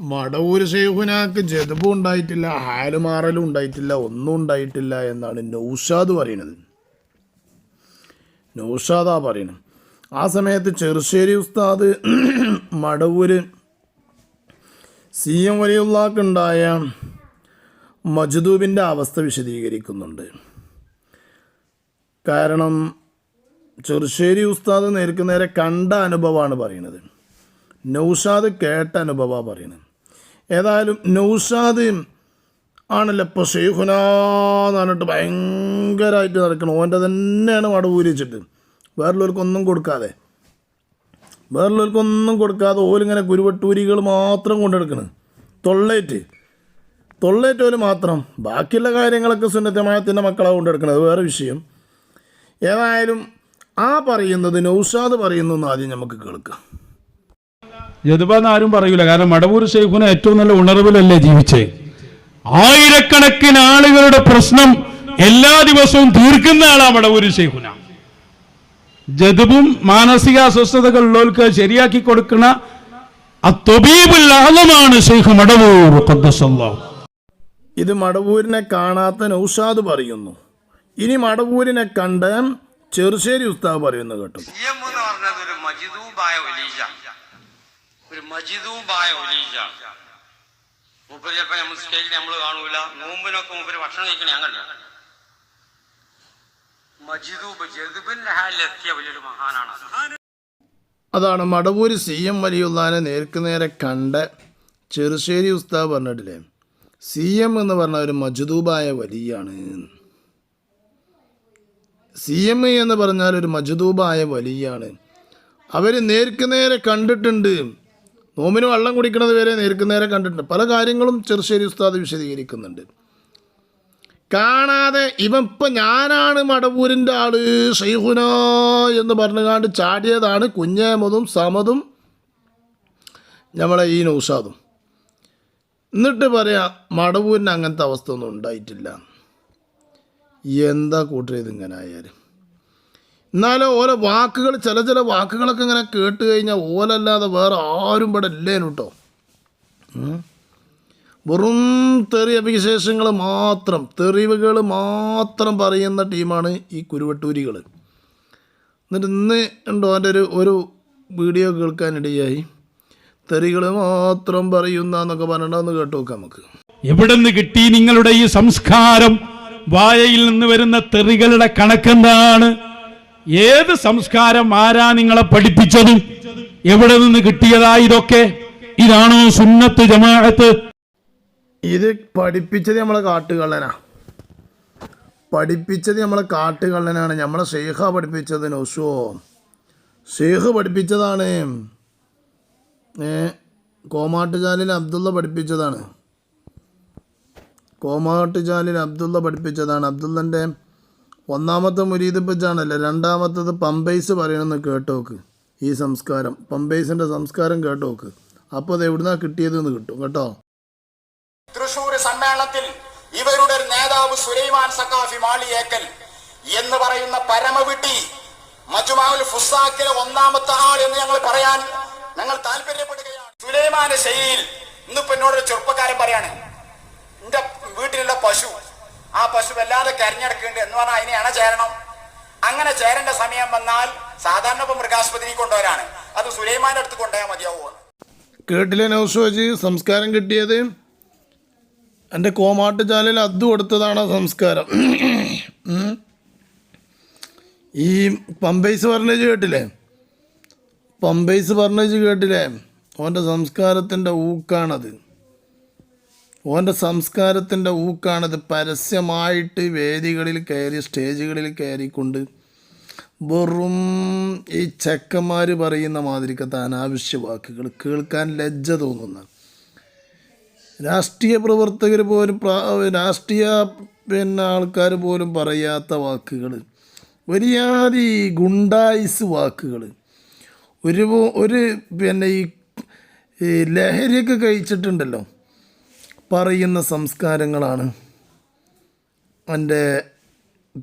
മടവൂര് ഷെയ്ഖുനാക്ക് ജതുബും ഉണ്ടായിട്ടില്ല ഹാലുമാറലും ഉണ്ടായിട്ടില്ല ഒന്നും ഉണ്ടായിട്ടില്ല എന്നാണ് നൗഷാദ് പറയുന്നത്. നൗഷാദാ പറയുന്നത്. ആ സമയത്ത് ചെറുശ്ശേരി ഉസ്താദ് മടവൂര് സി എം വലിയുള്ളാക്കുണ്ടായ മജ്ദൂബിന്റെ അവസ്ഥ വിശദീകരിക്കുന്നുണ്ട്. കാരണം ചെറുശ്ശേരി ഉസ്താദ് നേർക്ക് നേരെ കണ്ട അനുഭവമാണ് പറയുന്നത്. നൗഷാദ് കേട്ട അനുഭവ പറയുന്നത് ഏതായാലും നൗസാദ് ആണല്ലോ ഇപ്പോൾ സേഹുനാന്ന് പറഞ്ഞിട്ട് ഭയങ്കരമായിട്ട് നടക്കണം. ഓന്റെ തന്നെയാണ് വട പൂരിച്ചിട്ട് വേറുള്ളവർക്കൊന്നും കൊടുക്കാതെ. വേറുള്ളവർക്കൊന്നും കൊടുക്കാതെ ഓലിങ്ങനെ കുരുവട്ടൂരികൾ മാത്രം കൊണ്ടെടുക്കണം. തൊള്ളേറ്റ്. തൊള്ളേറ്റ് ഓൽ മാത്രം. ബാക്കിയുള്ള കാര്യങ്ങളൊക്കെ സുന്നത്തമായത്തിന്റെ മക്കളാണ് കൊണ്ടെടുക്കുന്നത് അത് വേറെ വിഷയം. ഏതായാലും ആ പറയുന്നത് നൗസാദ് പറയുന്നു എന്ന് ആദ്യം നമുക്ക് കേൾക്കാം. യദുബാന്ന് ആരും പറയൂല. കാരണം മടവൂർ ഷെയ്ഖുന ഏറ്റവും നല്ല ഉണർവിലല്ലേ ജീവിച്ചേ. ആയിരക്കണക്കിന് ആളുകളുടെ പ്രശ്നം എല്ലാ ദിവസവും തീർക്കുന്ന ആളാണ് മടവൂർ ഷെയ്ഖുന. ജതുബും മാനസിക അസ്വസ്ഥതകൾ ഉള്ളവർക്ക് ശരിയാക്കി കൊടുക്കുന്ന അത്തൊബീബുല്ലാഹമാണ് ഷെയ്ഖ് മടവൂർ ഖദ്ദസല്ലാഹു. ഇത് മടവൂരിനെ കാണാത്ത നൗഷാദ് പറയുന്നു. ഇനി മടവൂരിനെ കണ്ട ചെറുശ്ശേരി ഉസ്താവ് പറയുന്നു കേട്ടു. മജിദൂബായ മജിദൂബായ ഒലീജ. മൂപ്പര് ചിലപ്പോ നമ്മൾ സ്റ്റേജിൽ നമ്മൾ കാണൂല. നോമ്പിനൊക്കെ മൂപ്പര് ഭക്ഷണം കഴിക്കണേ ഹാലിലെത്തിയ വലിയൊരു മഹാനാണ് അതാണ് മടവൂര് സി എം വലിയുള്ളാനെ നേർക്ക് നേരെ കണ്ട ചെറുശ്ശേരി ഉസ്താദ് പറഞ്ഞിട്ടില്ലേ? സി എം എന്ന് പറഞ്ഞ ഒരു മജുദൂബായ വലിയാണ്. സി എം എന്ന് പറഞ്ഞാൽ ഒരു മജുദൂബായ വലിയാണ്. അവർ നേർക്ക് നേരെ കണ്ടിട്ടുണ്ട്. നോമിന് വെള്ളം കുടിക്കുന്നത് വരെ നേർക്ക് നേരെ കണ്ടിട്ടുണ്ട്. പല കാര്യങ്ങളും ചെറുശ്ശേരി ഉസ്താദ് വിശദീകരിക്കുന്നുണ്ട്. കാണാതെ ഇവൻ ഇപ്പം ഞാനാണ് മടവൂരിന്റെ ആൾ ഷെയ്ഹുന എന്ന് പറഞ്ഞുകൊണ്ട് ചാടിയതാണ് കുഞ്ഞേമതും സമതും നമ്മളെ ഈ നൗഷാദും. എന്നിട്ട് പറയാം മടവൂരിന് അങ്ങനത്തെ അവസ്ഥ ഒന്നും ഉണ്ടായിട്ടില്ല. എന്താ കൂട്ടർ ഇതിങ്ങനെ ആയാലും എന്നാലും ഓരോ വാക്കുകൾ ചില ചില വാക്കുകളൊക്കെ ഇങ്ങനെ കേട്ട് കഴിഞ്ഞാൽ ഓലല്ലാതെ വേറെ ആരും ഇവിടെ ഇല്ലേനു കേട്ടോ വെറും തെറി അഭിശേഷങ്ങൾ മാത്രം തെറിവുകൾ മാത്രം പറയുന്ന ടീമാണ് ഈ കുരുവട്ടൂരികൾ എന്നിട്ട് ഇന്ന് ഉണ്ടോ എന്റെ ഒരു ഒരു വീഡിയോ കേൾക്കാനിടയായി. തെറികൾ മാത്രം പറയുന്ന എന്നൊക്കെ പറഞ്ഞിട്ടൊന്ന് കേട്ട് നോക്കാം നമുക്ക്. എവിടെ നിന്ന് കിട്ടി നിങ്ങളുടെ ഈ സംസ്കാരം? വായയിൽ നിന്ന് വരുന്ന തെറികളുടെ കണക്കെന്താണ്? ഏത് സംസ്കാരം ആരാ നിങ്ങളെ പഠിപ്പിച്ചത്? എവിടെ നിന്ന് കിട്ടിയതാ ഇതൊക്കെ? ഇതാണോ സുന്നത്ത് ജമാഅത്ത്? ഇത് പഠിപ്പിച്ചത് നമ്മളെ കാട്ടുകള്ളനാ. പഠിപ്പിച്ചത് നമ്മളെ കാട്ടുകള്ളനാണ്. നമ്മളെ ഷെയ്ഖ പഠിപ്പിച്ചത് നൊസോ ഷെയ്ഖ് പഠിപ്പിച്ചതാണ്. കോമാട്ടുചാലിൽ അബ്ദുള്ള പഠിപ്പിച്ചതാണ്. കോമാട്ടുചാലിൽ അബ്ദുള്ള പഠിപ്പിച്ചതാണ്. അബ്ദുള്ളന്റെ ഒന്നാമത്തെ മുരീദ് പച്ചാണല്ലേ രണ്ടാമത്തത് പമ്പൈസ് പറയണമെന്ന് കേട്ടോക്ക്. ഈ സംസ്കാരം പമ്പൈസിന്റെ സംസ്കാരം കേട്ടോക്ക്. അപ്പോൾ അത് എവിടുന്നാ കിട്ടിയതെന്ന് കിട്ടും കേട്ടോ? തൃശൂർ സമ്മേളനത്തിൽ ഇവരുടെ നേതാവ് സുലൈമാൻ സക്കാഫി മാളിയേക്കൽ എന്ന് പറയുന്ന പരമവിട്ടി മജുമാവുൽ ഫുസാക്കിലെ ഒന്നാമത്തെ ആൾ എന്ന് ഞങ്ങൾ പറയാൻ ഞങ്ങൾ താല്പര്യപ്പെടുകയാണ്. സുലൈമാന്റെ ശൈലിയിൽ ഇന്നിപ്പോ എന്നോടൊരു ചെറുപ്പക്കാരൻ പറയാണ് എന്റെ വീട്ടിലുള്ള പശു ആ പശു വല്ലാതെ കരഞ്ഞെടുക്കുന്നുണ്ട് എന്ന് പറഞ്ഞാൽ അതിനെ അണ ചേരണം. അങ്ങനെ ചേരേണ്ട സമയം വന്നാൽ സാധാരണ ഇപ്പം മൃഗാസ്പത്രിയിൽ കൊണ്ടുവരാണ്. അത് സുലൈമാന്റെ അടുത്ത് കൊണ്ടുപോയാൽ മതിയാവുമെന്ന് കേട്ടില്ല നൗഷോജ് സംസ്കാരം കിട്ടിയത്? എന്റെ കോമാട്ട് ചാലിൽ അത് കൊടുത്തതാണ് സംസ്കാരം. ഈ പമ്പൈസ് പറഞ്ഞേജ് കേട്ടില്ലേ? പമ്പൈസ് പറഞ്ഞേജ് കേട്ടില്ലേ? അവന്റെ സംസ്കാരത്തിന്റെ ഊക്കാണത്. ഓന്റെ സംസ്കാരത്തിന്റെ ഊക്കാണത്. പരസ്യമായിട്ട് വേദികളിൽ കയറി സ്റ്റേജുകളിൽ കയറിക്കൊണ്ട് വെറും ഈ ചെക്കന്മാർ പറയുന്ന മാതിരിക്കത്തെ അനാവശ്യ വാക്കുകൾ കേൾക്കാൻ ലജ്ജ തോന്നുന്ന. രാഷ്ട്രീയ പ്രവർത്തകർ പോലും രാഷ്ട്രീയ പിന്നെ ആൾക്കാർ പോലും പറയാത്ത വാക്കുകൾ വലിയാതി ഗുണ്ടായിസ് വാക്കുകൾ ഒരു ഒരു പിന്നെ ഈ ലഹരിയൊക്കെ കഴിച്ചിട്ടുണ്ടല്ലോ. പറയുന്ന സംസ്കാരങ്ങളാണ്. എന്റെ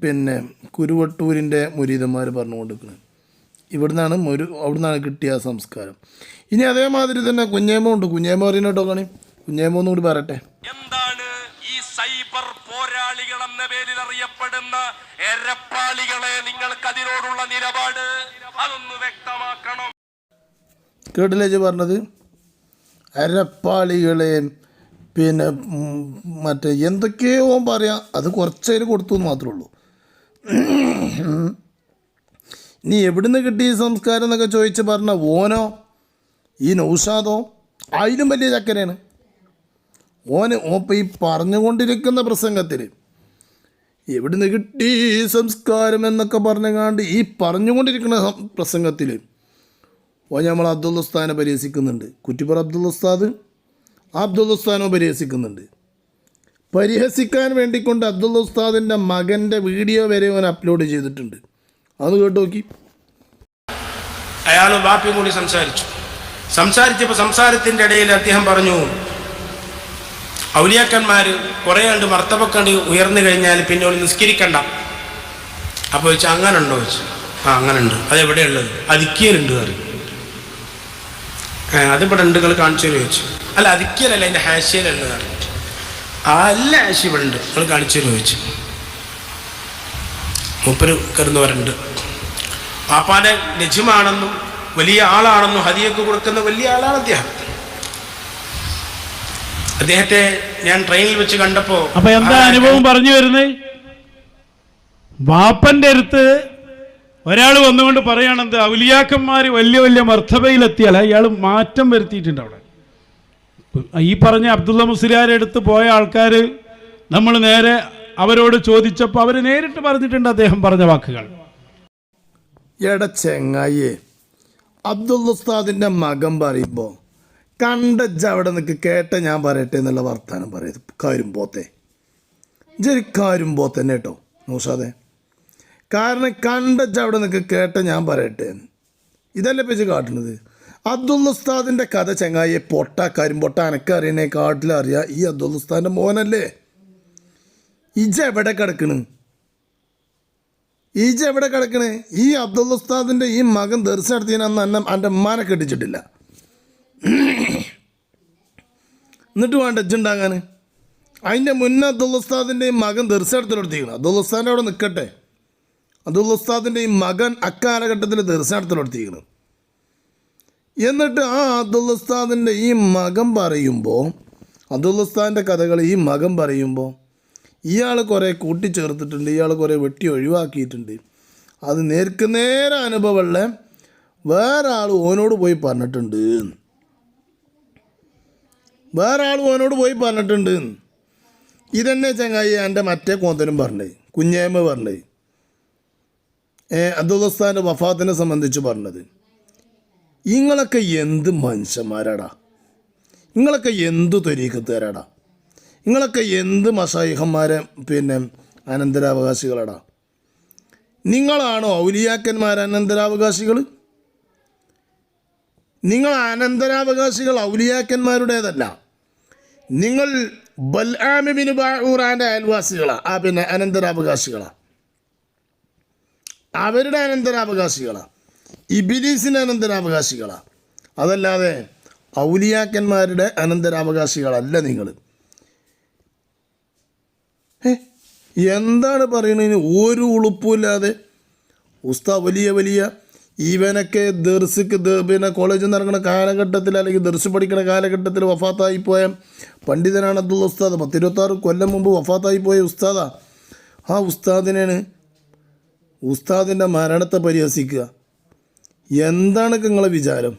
പിന്നെ കുരുവട്ടൂരിന്റെ മുരീതന്മാർ പറഞ്ഞു കൊടുക്കുന്നത് ഇവിടുന്നാണ് അവിടെ അവിടുന്നാണ് കിട്ടിയ ആ സംസ്കാരം. ഇനി അതേമാതിരി തന്നെ കുഞ്ഞേമോ ഉണ്ട്. കുഞ്ഞേമോ അറിയണോട്ടോ കാണി? കുഞ്ഞേമോ ഒന്നുകൂടി പറയട്ടെ. എന്താണ് ഈ സൈബർ പോരാളികൾ എന്ന പേരിൽ അറിയപ്പെടുന്ന എരപ്പാളികളെ നിങ്ങൾക്ക് അതിനോടുള്ള നിലപാട്? അതൊന്ന് വ്യക്തമാക്കണം. കേട്ടില്ലേ പറഞ്ഞത്? അരപ്പാളികളെ പിന്നെ മറ്റേ എന്തൊക്കെയോ പറയാം. അത് കുറച്ചതിൽ കൊടുത്തു എന്ന് മാത്രമേ ഉള്ളൂ. നീ എവിടുന്ന് കിട്ടി ഈ സംസ്കാരം എന്നൊക്കെ ചോദിച്ച് പറഞ്ഞ ഓനോ ഈ നൗഷാദോ അതിലും വലിയ ചക്കരയാണ്. ഓന് ഓപ്പം ഈ പറഞ്ഞുകൊണ്ടിരിക്കുന്ന പ്രസംഗത്തിൽ എവിടുന്ന് കിട്ടി സംസ്കാരം എന്നൊക്കെ പറഞ്ഞുകാണ്ട് ഈ പറഞ്ഞുകൊണ്ടിരിക്കുന്ന പ്രസംഗത്തിൽ ഓ നമ്മൾ അബ്ദുൽ ഉസ്താദിനെ പരിഹസിക്കുന്നുണ്ട്. കുറ്റിപ്പുറ അബ്ദുൽ ഉസ്താദ് അബ്ദുൽ പരിഹസിക്കുന്നുണ്ട് പരിഹസിക്കാൻ വേണ്ടിക്കൊണ്ട് അബ്ദുൽ ഉസ്താദിന്റെ മകന്റെ വീഡിയോ വരെ അവൻ അപ്ലോഡ് ചെയ്തിട്ടുണ്ട്. അത് കേട്ട് നോക്കി അയാളും ബാപ്പിയും കൂടി സംസാരിച്ചു. സംസാരിച്ചപ്പോൾ സംസാരത്തിന്റെ ഇടയിൽ അദ്ദേഹം പറഞ്ഞു ഔലിയാക്കന്മാർ കുറേ കണ്ട് മർത്തബക്കണ്ട് ഉയർന്നു കഴിഞ്ഞാൽ പിന്നെ ഒരു നിസ്കരിക്കണ്ട. അപ്പോൾ ചോദിച്ചു അങ്ങനെ ഉണ്ടോ ചോദിച്ചു ആ അങ്ങനെ ഉണ്ട് അതെവിടെയുള്ളത് അതിക്കിയലുണ്ട് അറിയും അതിവിടെ ഉണ്ട് കാണിച്ചു ചോദിച്ചു. അല്ല അതിക്കലല്ല അതിന്റെ ഹാഷ്യയിലുള്ളത് പറയും ആ അല്ല ഹാഷി ഇവിടെ ഉണ്ട് നിങ്ങൾ കാണിച്ചു ചോദിച്ചു. മൂപ്പര് കരുന്നവരുണ്ട് പാപ്പാനെ ലജ്യമാണെന്നും വലിയ ആളാണെന്നും ഹതിയൊക്കെ കൊടുക്കുന്ന വലിയ ആളാണ് അദ്ദേഹം. അദ്ദേഹത്തെ ഞാൻ ട്രെയിനിൽ വെച്ച് കണ്ടപ്പോ അപ്പൊ എന്താ അനുഭവം പറഞ്ഞു വരുന്നേ? വാപ്പന്റെ അടുത്ത് ഒരാൾ വന്നുകൊണ്ട് പറയുകയാണെന്ത് ഔലിയാക്കന്മാർ വലിയ വലിയ മർത്തബയിലെത്തിയാൽ അയാൾ മാറ്റം വരുത്തിയിട്ടുണ്ട് അവിടെ. ഈ പറഞ്ഞ അബ്ദുള്ള മുസ്ലിയാരെ അടുത്ത് പോയ ആൾക്കാർ നമ്മൾ നേരെ അവരോട് ചോദിച്ചപ്പോൾ അവർ നേരിട്ട് പറഞ്ഞിട്ടുണ്ട് അദ്ദേഹം പറഞ്ഞ വാക്കുകൾ. എട ചെങ്ങായി അബ്ദുള്ള ഉസ്താദിന്റെ മകൻ പറയുമ്പോൾ കണ്ടജ്ജ അവിടെ നിൽക്ക് കേട്ട ഞാൻ പറയട്ടെ എന്നുള്ള വർത്താനം പറയത് കാര്യം പോത്തെ. ജരി കാര്യം പോത്തന്നെ കേട്ടോ നൂഷാദെ. കാരണം കണ്ടജ്ജ അവിടെ നിൽക്ക് കേട്ട ഞാൻ പറയട്ടെ. ഇതല്ലേ പേജ് കാട്ടുന്നത് ഉസ്താദിന്റെ കഥ ചങ്ങായി പൊട്ട കാര്യം പൊട്ട അനക്ക് അറിയണേ കാട്ടിലറിയാം ഈ ഉസ്താദിന്റെ മോനല്ലേ? ഇജ എവിടെ കിടക്കണ്? ഈജ എവിടെ കിടക്കണേ? ഈ ഉസ്താദിന്റെ ഈ മകൻ ദർശനം നടത്തിയതിനന്ന് എന്റെ ഉമ്മാനെ കെട്ടിച്ചിട്ടില്ല. എന്നിട്ട് വേണ്ട ഇജ്ജുണ്ടാകാൻ അതിന്റെ മുന്നേ ഉസ്താദിന്റെ ഈ മകൻ ദർശനം അബ്ദുൽ ഉസ്താദിന്റെ അവിടെ നിൽക്കട്ടെ ഉസ്താദിന്റെ ഈ മകൻ അക്കാലഘട്ടത്തിൽ ദർശനം നടത്തിക്കണം എന്നിട്ട് ആ അബ്ദുൽ ഉസ്താദിന്റെ ഈ മകം പറയുമ്പോൾ അബ്ദുൽ ഉസ്താദിന്റെ കഥകൾ ഈ മകം പറയുമ്പോൾ ഇയാൾ കുറേ കൂട്ടിച്ചേർത്തിട്ടുണ്ട് ഇയാൾ കുറേ വെട്ടി ഒഴിവാക്കിയിട്ടുണ്ട്. അത് നേർക്ക് നേരെ അനുഭവമുള്ള വേറെ ആൾ ഓനോട് പോയി പറഞ്ഞിട്ടുണ്ട്. വേറെ ആൾ ഓനോട് പോയി പറഞ്ഞിട്ടുണ്ട്. ഇതന്നെ ചങ്ങായി എന്റെ മറ്റേ കോന്തനും പറഞ്ഞത് കുഞ്ഞേമ്മ പറഞ്ഞത് ഏ അബ്ദുൽസ്ഥാന്റെ വഫാത്തിനെ സംബന്ധിച്ച് പറഞ്ഞത്. നിങ്ങളൊക്കെ എന്ത് മനുഷ്യന്മാരാടാ? നിങ്ങളൊക്കെ എന്ത് തൊരീക്കത്തുകാരാടാ? നിങ്ങളൊക്കെ എന്ത് മസായിഹന്മാരെ പിന്നെ അനന്തരാവകാശികളടാ? നിങ്ങളാണോ ഔലിയാക്കന്മാർ അനന്തരാവകാശികൾ നിങ്ങൾ അനന്തരാവകാശികൾ ഔലിയാക്കന്മാരുടേതല്ല. നിങ്ങൾ ബൽആമിബിന് ബാഹൂറാന്റെ അയൽവാസികളാണ് ആ പിന്നെ അനന്തരാവകാശികളാണ് അവരുടെ അനന്തരാവകാശികളാ. ഇബിലീസിന്റെ അനന്തരാവകാശികളാണ് അതല്ലാതെ ഔലിയാക്കന്മാരുടെ അനന്തരാവകാശികളല്ല നിങ്ങൾ എന്താണ് പറയുന്നതിന് ഒരു ഉളുപ്പുമില്ലാതെ? ഉസ്താ വലിയ വലിയ ഇവനൊക്കെ ദർസിക്ക് പിന്നെ കോളേജിൽ നിന്ന് ഇറങ്ങുന്ന കാലഘട്ടത്തിൽ അല്ലെങ്കിൽ ദർസ് പഠിക്കുന്ന കാലഘട്ടത്തിൽ വഫാത്തായി പോയ പണ്ഡിതനാണ് അബ്ദുൾ ഉസ്താദ്. പത്തിരുപത്താറ് കൊല്ലം മുമ്പ് വഫാത്തായി പോയ ഉസ്താദാ. ആ ഉസ്താദിനാണ് ഉസ്താദിന്റെ മരണത്തെ പരിഹസിക്കുക. എന്താണ് നിങ്ങളെ വിചാരം?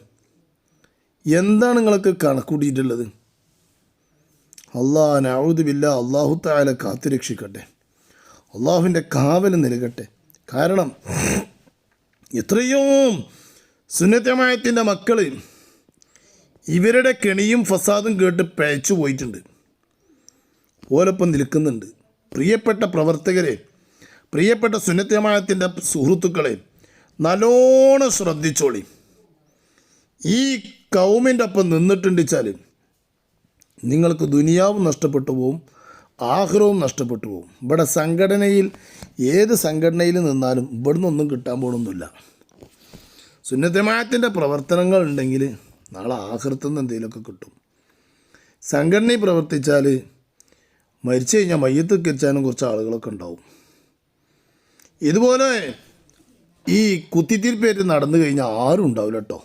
എന്താണ് നിങ്ങൾക്ക് കണക്കൂട്ടിയിട്ടുള്ളത്? അള്ളാഹ് നൗദുബില്ല അള്ളാഹു താല കാത്തുരക്ഷിക്കട്ടെ അള്ളാഹുവിന്റെ കാവൽ നൽകട്ടെ. കാരണം എത്രയോ സുന്നത്തമായത്തിന്റെ മക്കൾ ഇവരുടെ കെണിയും ഫസാദും കേട്ട് പഴച്ചു പോയിട്ടുണ്ട്. ഓലൊപ്പം നിൽക്കുന്നുണ്ട്. പ്രിയപ്പെട്ട പ്രവർത്തകരെ പ്രിയപ്പെട്ട സുന്നത്തമായത്തിന്റെ സുഹൃത്തുക്കളെ നല്ലോണം ശ്രദ്ധിച്ചോളി. ഈ കൗമിന്റെ ഒപ്പം നിന്നിട്ടുണ്ടിച്ചാൽ നിങ്ങൾക്ക് ദുനിയാവും നഷ്ടപ്പെട്ടു പോവും ആഹ്റവും നഷ്ടപ്പെട്ടു പോവും. ഇവിടെ സംഘടനയിൽ ഏത് സംഘടനയിൽ നിന്നാലും ഇവിടുന്ന് ഒന്നും കിട്ടാൻ പോകണമെന്നില്ല സുന്നത്തമായത്തിന്റെ പ്രവർത്തനങ്ങൾ ഉണ്ടെങ്കിൽ നാളെ ആഹൃത്തുനിന്ന് എന്തെങ്കിലുമൊക്കെ കിട്ടും. സംഘടനയിൽ പ്രവർത്തിച്ചാൽ മരിച്ചു കഴിഞ്ഞാൽ മയ്യത്ത് കരിച്ചാനും കുറച്ച് ആളുകളൊക്കെ ഉണ്ടാവും. ഇതുപോലെ ഈ കുത്തിത്തിരിപ്പേറ്റ് നടന്നു കഴിഞ്ഞാൽ ആരും ഉണ്ടാവില്ല കേട്ടോ